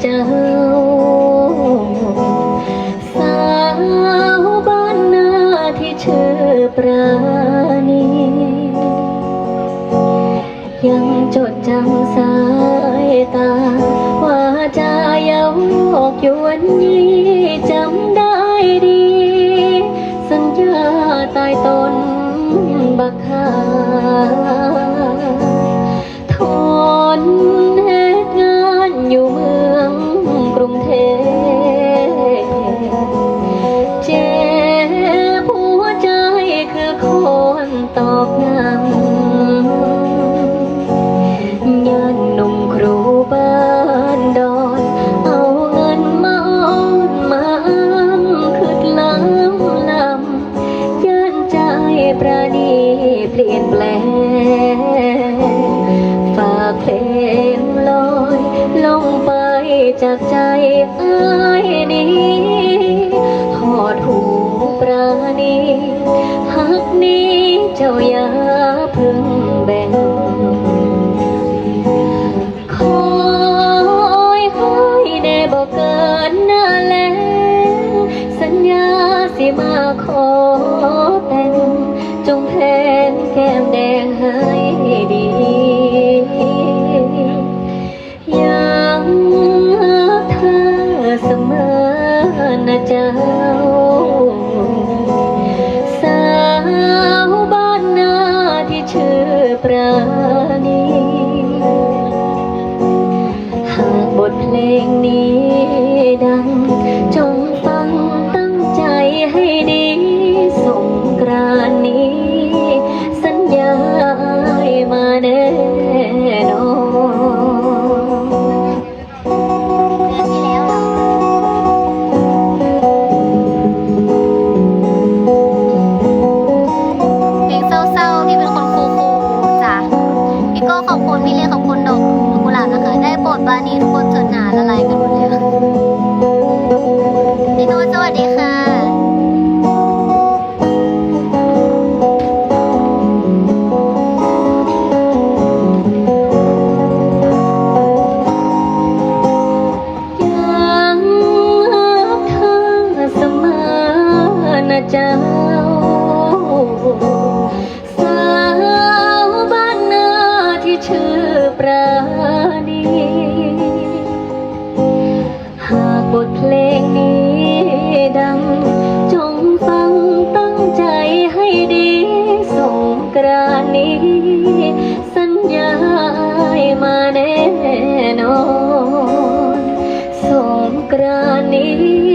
เจ้า สาวบ้านนาที่เชื่อปราณี ยังจดจำสายตา ว่าจะเยาอกยวนยีจำได้ดี สัญญาตายตนบักคา ย้ำยันหนุ่มครูบ้านดอนเอาเงินมาอ้อนมาอ้ำคืดล้ำลำยันใจประนีเปลี่ยนแปลงฝากเพลงลอยลงไปจากใจอ้ายนี้หอดหู ปราณีหักนี้เจ้าอย่าเพึ่งแบ่งคอยให้ได้บอกเกินหน้าแลงสัญญาสิมาขอแต่งจงแทนแก้มแดงให้ดียังเธอเสมอนะจ้า ทเพลงนี้ดัง จงฟังตั้งใจให้ดีสงกรานนี้ สัญญาให้มาแน่นอนเดือนที่แล้วเหรอเพลงเศร้าๆพี่ นีทุกคนจนหนาละลายกันหมดเลยพี่น้ตสวัสดีค่ะ ยังรักเธอเสมอนะเจ้า บทเพลงนี้ดัง จงฟังตั้งใจให้ดีสงกรานนี้ สัญญามาแน่นอน สงกรานนี้